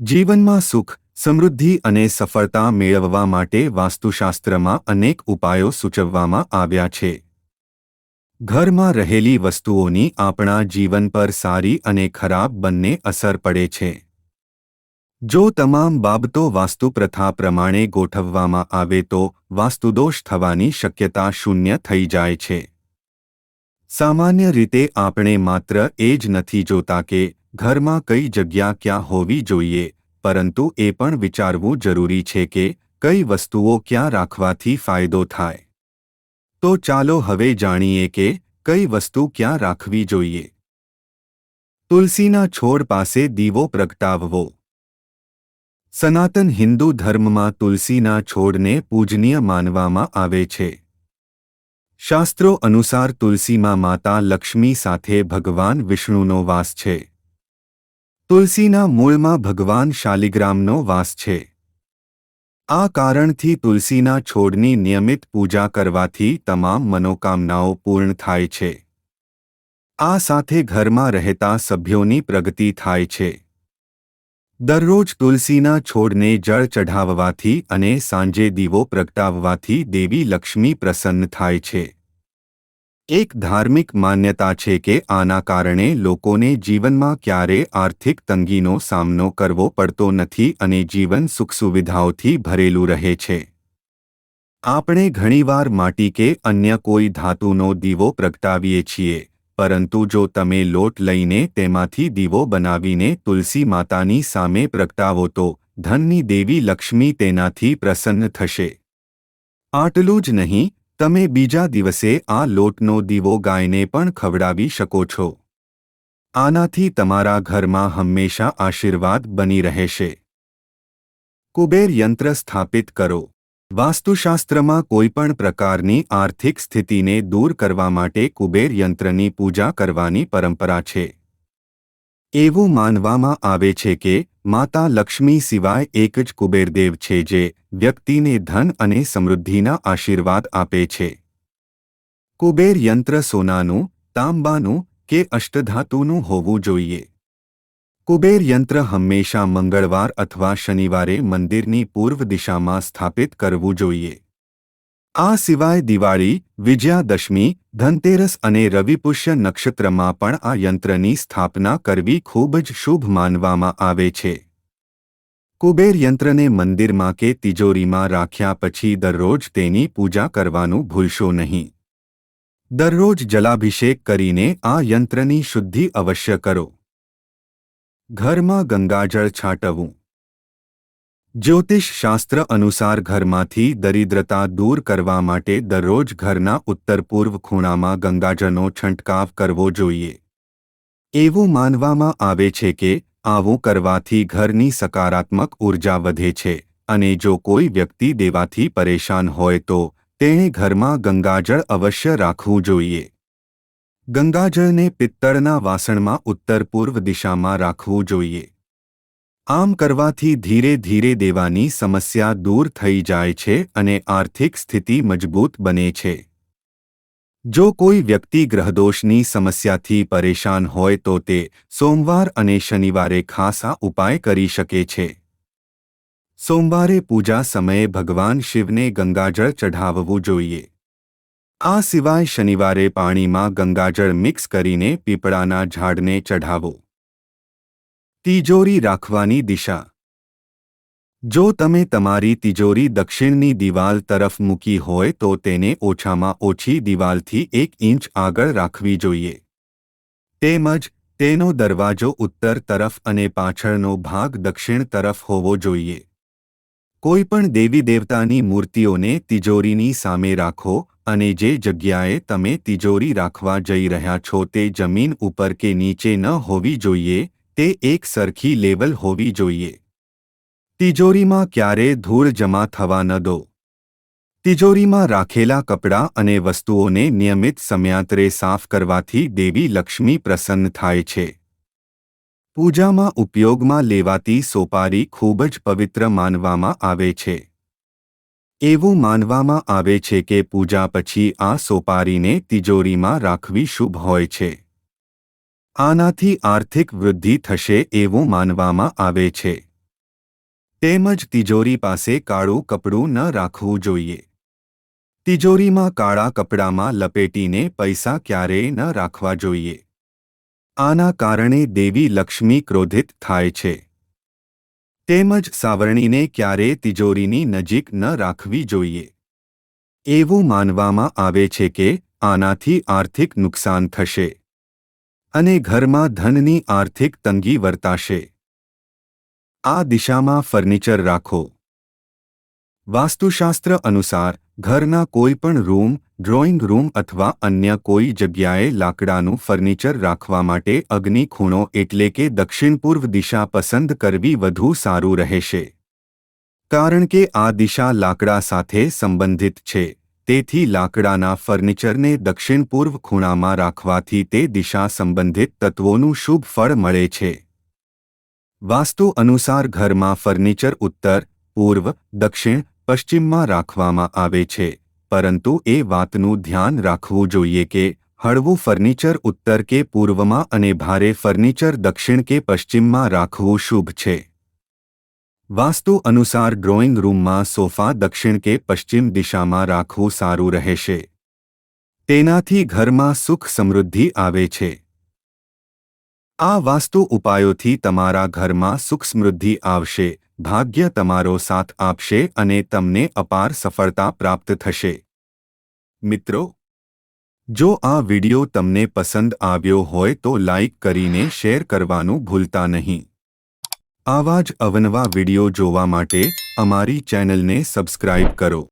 જીવનમાં સુખ, સમૃદ્ધિ અને સફળતા મેળવવા માટે વાસ્તુશાસ્ત્રમાં અનેક ઉપાયો સૂચવવામાં આવ્યા છે. ઘરમાં રહેલી વસ્તુઓની આપણા જીવન પર સારી અને ખરાબ બંને અસર પડે છે. જો તમામ બાબતો વાસ્તુ પ્રથા પ્રમાણે ગોઠવવામાં આવે તો વાસ્તુદોષ થવાની શક્યતા શૂન્ય થઈ જાય છે. સામાન્ય રીતે આપણે માત્ર એ જ નથી જોતા કે ઘરમાં કઈ જગ્યા ક્યાં હોવી જોઈએ, પરંતુ એ પણ વિચારવું જરૂરી છે કે કઈ વસ્તુઓ ક્યાં રાખવાથી ફાયદો થાય. તો ચાલો હવે જાણીએ કે કઈ વસ્તુ ક્યાં રાખવી જોઈએ. તુલસીના છોડ પાસે દીવો પ્રગટાવવો. સનાતન હિન્દુ ધર્મમાં તુલસીના છોડને પૂજનીય માનવામાં આવે છે. શાસ્ત્રો અનુસાર તુલસીમાં માતા લક્ષ્મી સાથે ભગવાન વિષ્ણુનો વાસ છે. તુલસીના મૂળમાં ભગવાન શાલિગ્રામનો વાસ છે. આ કારણથી તુલસીના છોડની નિયમિત પૂજા કરવાથી તમામ મનોકામનાઓ પૂર્ણ થાય છે. આ સાથે ઘરમાં રહેતા સભ્યોની પ્રગતિ થાય છે. દરરોજ તુલસીના છોડને જળ ચઢાવવાથી અને સાંજે દીવો પ્રગટાવવાથી દેવી લક્ષ્મી પ્રસન્ન થાય છે. એક ધાર્મિક માન્યતા છે કે આના કારણે લોકોને જીવનમાં ક્યારે આર્થિક તંગીનો સામનો કરવો પડતો નથી અને જીવન સુખસુવિધાઓથી ભરેલું રહે છે. આપણે ઘણીવાર માટી કે અન્ય કોઈ ધાતુનો દીવો પ્રગટાવીએ છીએ, પરંતુ જો તમે લોટ લઈને તેમાંથી દીવો બનાવીને તુલસી માતાની સામે પ્રગટાવો તો ધનની દેવી લક્ષ્મી તેનાથી પ્રસન્ન થશે. આટલું જ નહીં તમે બીજા દિવસે આ લોટનો દીવો ગાયને પણ ખવડાવી શકો છો. આનાથી તમારા ઘરમાં હંમેશા આશીર્વાદ બની રહેશે. કુબેર યંત્ર સ્થાપિત કરો. વાસ્તુશાસ્ત્રમાં કોઈપણ પ્રકારની આર્થિક સ્થિતિને દૂર કરવા માટે કુબેર યંત્રની પૂજા કરવાની પરંપરા છે. એવું માનવામાં આવે છે કે માતા લક્ષ્મી સિવાય એક જ કુબેરદેવ છે જે વ્યક્તિને ધન અને સમૃદ્ધિના આશીર્વાદ આપે છે. કુબેર યંત્ર સોનાનું, તાંબાનું કે અષ્ટધાતુનું હોવું જોઈએ. કુબેર યંત્ર હંમેશા મંગળવાર અથવા શનિવારે મંદિરની પૂર્વ દિશામાં સ્થાપિત કરવું જોઈએ. આ સિવાય દિવાળી, વિજયાદશમી, ધનતેરસ અને રવિપુષ્ય નક્ષત્રમાં પણ આ યંત્રની સ્થાપના કરવી ખૂબ જ શુભ માનવામાં આવે છે. કુબેર યંત્રને મંદિરમાં કે તિજોરીમાં રાખ્યા પછી દરરોજ તેની પૂજા કરવાનું ભૂલશો નહીં. દરરોજ જલાભિષેક કરીને આ યંત્રની શુદ્ધિ અવશ્ય કરો. ઘરમાં ગંગાજળ છાંટવું. જ્યોતિષ શાસ્ત્ર અનુસાર ઘરમાંથી દરિદ્રતા દૂર કરવા માટે દરરોજ ઘરના ઉત્તર પૂર્વ ખૂણામાં ગંગાજળનો છંટકાવ કરવો જોઈએ. એવું માનવામાં આવે છે કે આવું કરવાથી ઘરની સકારાત્મક ઊર્જા વધે છે અને જો કોઈ વ્યક્તિ દેવાથી પરેશાન હોય તો તેણે ઘરમાં ગંગાજળ અવશ્ય રાખવું જોઈએ. ગંગાજળને પિત્તળના વાસણમાં ઉત્તર પૂર્વ દિશામાં રાખવું જોઈએ. આમ કરવાથી ધીરે ધીરે દેવાની સમસ્યા દૂર થઈ જાય છે અને આર્થિક સ્થિતિ મજબૂત બને છે. જો કોઈ વ્યક્તિ ગ્રહદોષની સમસ્યાથી પરેશાન હોય તો તે સોમવાર અને શનિવારે ખાસા ઉપાય કરી શકે છે. સોમવારે પૂજા સમયે ભગવાન શિવને ગંગાજળ ચઢાવવું જોઈએ. આ સિવાય શનિવારે પાણીમાં ગંગાજળ મિક્સ કરીને પીપળાના ઝાડને ચઢાવો. તિજોરી રાખવાની દિશા. જો તમે તમારી તિજોરી દક્ષિણની દિવાલ તરફ મૂકી હોય તો તેને ઓછામાં ઓછી દિવાલથી એક ઇંચ આગળ રાખવી જોઈએ. તેમજ, તેનો દરવાજો ઉત્તર તરફ અને પાછળનો ભાગ દક્ષિણ તરફ હોવો જોઈએ. કોઈપણ દેવી દેવતાની મૂર્તિઓને તિજોરીની સામે રાખો અને જે જગ્યાએ તમે તિજોરી રાખવા જઈ રહ્યા છો તે જમીન ઉપર કે નીચે ન હોવી જોઈએ તે એક સરખી લેવલ હોવી જોઈએ. તિજોરીમાં ક્યારે ધૂળ જમા થવા ન દો. તિજોરીમાં રાખેલા કપડાં અને વસ્તુઓને નિયમિત સમયાંતરે સાફ કરવાથી દેવી લક્ષ્મી પ્રસન્ન થાય છે. પૂજામાં ઉપયોગમાં લેવાતી સોપારી ખૂબ જ પવિત્ર માનવામાં આવે છે. એવું માનવામાં આવે છે કે પૂજા પછી આ સોપારીને તિજોરીમાં રાખવી શુભ હોય છે. આનાથી આર્થિક વૃદ્ધિ થશે એવું માનવામાં આવે છે. તેમજ તિજોરી પાસે કાળું કપડું ન રાખવું જોઈએ. તિજોરીમાં કાળા કપડામાં લપેટીને પૈસા ક્યારેય ન રાખવા જોઈએ. આના કારણે દેવી લક્ષ્મી ક્રોધિત થાય છે. તેમજ સાવરણીને ક્યારેય તિજોરીની નજીક ન રાખવી જોઈએ. એવું માનવામાં આવે છે કે આનાથી આર્થિક નુકસાન થશે. અને ઘરમાં ધનની આર્થિક તંગી વર્તાશે. આ દિશામાં ફર્નિચર રાખો. વાસ્તુશાસ્ત્ર અનુસાર, ઘરના કોઈપણ રૂમ, ડ્રોઈંગ રૂમ અથવા અન્ય કોઈ જગ્યાએ લાકડાનું ફર્નિચર રાખવા માટે અગ્નિ ખૂણો એટલે કે દક્ષિણ પૂર્વ દિશા પસંદ કરવી વધુ સારું રહેશે. કારણ કે આ દિશા લાકડા સાથે સંબંધિત છે. તેથી લાકડાના ફર્નિચરને દક્ષિણ પૂર્વ ખૂણામાં રાખવાથી તે દિશા સંબંધિત તત્વોનું શુભ ફળ મળે છે. વાસ્તુ અનુસાર ઘરમાં ફર્નિચર ઉત્તર, પૂર્વ, દક્ષિણ, પશ્ચિમમાં રાખવામાં આવે છે, પરંતુ એ વાતનું ધ્યાન રાખવું જોઈએ કે હળવું ફર્નિચર ઉત્તર કે પૂર્વમાં અને ભારે ફર્નિચર દક્ષિણ કે પશ્ચિમમાં રાખવું શુભ છે. વાસ્તુ અનુસાર ડ્રોઈંગ રૂમમાં સોફા દક્ષિણ કે પશ્ચિમ દિશામાં રાખવું સારું રહેશે. તેનાથી ઘરમાં સુખ સમૃદ્ધિ આવે છે. આ વાસ્તુ ઉપાયોથી તમારા ઘરમાં સુખ સમૃદ્ધિ આવશે, ભાગ્ય તમારો સાથ આપશે અને તમને અપાર સફળતા પ્રાપ્ત થશે. મિત્રો, જો આ વિડિયો તમને પસંદ આવ્યો હોય તો લાઇક કરીને શેર કરવાનું ભૂલતા નહીં. આવા જ અવનવા વિડિયો જોવા માટે અમારી ચેનલને સબસ્ક્રાઇબ કરો.